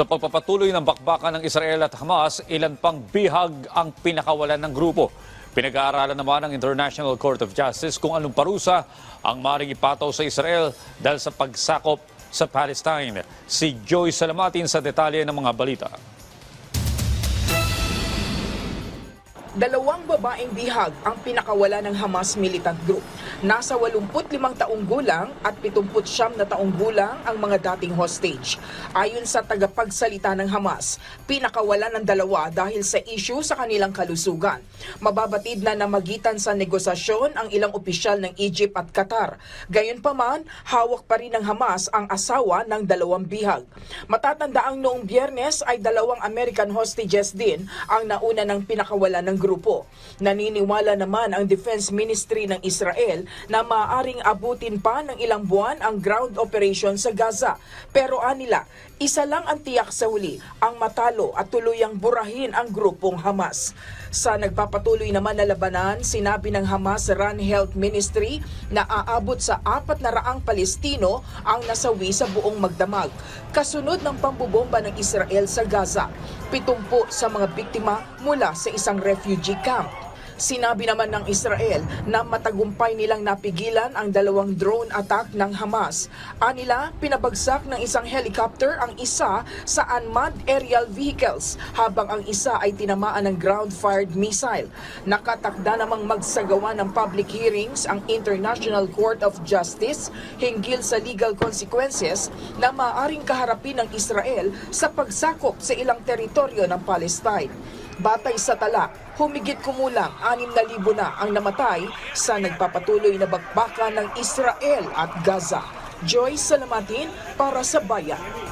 Sa pagpapatuloy ng bakbakan ng Israel at Hamas, ilan pang bihag ang pinakawalan ng grupo. Pinag-aaralan naman ng International Court of Justice kung anong parusa ang maring ipataw sa Israel dahil sa pagsakop sa Palestine. Si Joy Salamatin sa detalye ng mga balita. Dalawang babaeng bihag ang pinakawala ng Hamas militant group. Nasa 85 taong gulang at 79 na taong gulang ang mga dating hostage. Ayon sa tagapagsalita ng Hamas, pinakawala ng dalawa dahil sa issue sa kanilang kalusugan. Mababatid na namagitan sa negosasyon ang ilang opisyal ng Egypt at Qatar. Gayunpaman, hawak pa rin ng Hamas ang asawa ng dalawang bihag. Matatanda ang noong biyernes ay dalawang American hostages din ang nauna ng pinakawala ng grupo. Naniniwala naman ang Defense Ministry ng Israel na maaaring abutin pa ng ilang buwan ang ground operation sa Gaza. Pero anila, isa lang ang tiyak sa huli, ang matalo at tuluyang burahin ang grupong Hamas. Sa nagpapatuloy naman na labanan, sinabi ng Hamas Run Health Ministry na aabot sa apat na raang Palestino ang nasawi sa buong magdamag. Kasunod ng pambubomba ng Israel sa Gaza, pitumpo sa mga biktima mula sa isang refugee camp. Sinabi naman ng Israel na matagumpay nilang napigilan ang dalawang drone attack ng Hamas. Anila, pinabagsak ng isang helicopter ang isa sa unmanned aerial vehicles habang ang isa ay tinamaan ng ground-fired missile. Nakatakda namang magsagawa ng public hearings ang International Court of Justice hinggil sa legal consequences na maaaring kaharapin ng Israel sa pagsakop sa ilang teritoryo ng Palestine. Batay sa tala, humigit kumulang 6,000 na ang namatay sa nagpapatuloy na bakbakan ng Israel at Gaza. Joy Salamatin para sa Bayan.